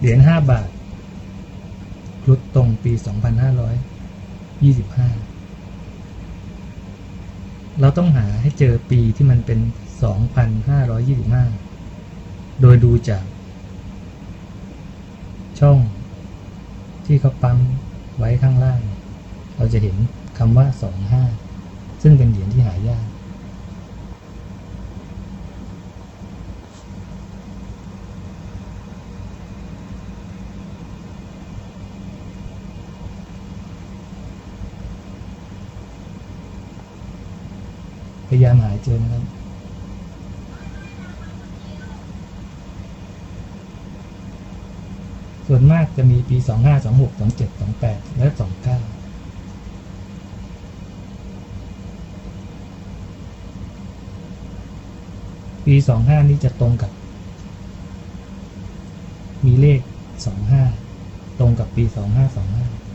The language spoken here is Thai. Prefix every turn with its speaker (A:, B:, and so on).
A: เหรียญห้าบาทครุฑตรงปีสองพันห้าร้อยยี่สิบห้าเราต้องหาให้เจอปีที่มันเป็นสองพันห้าร้อยยี่สิบห้าโดยดูจาก ช่องที่เขาปั๊มไว้ข้างล่าง เราจะเห็นคำว่าสองห้าซึ่งเป็นเหรียญที่หายาก พยายามหาเจอนะครับส่วนมากจะมีปี 25 26 27 28 และ 29ปี 25 นี่จะตรงกับ มีเลข 25 ตรงกับปี 2525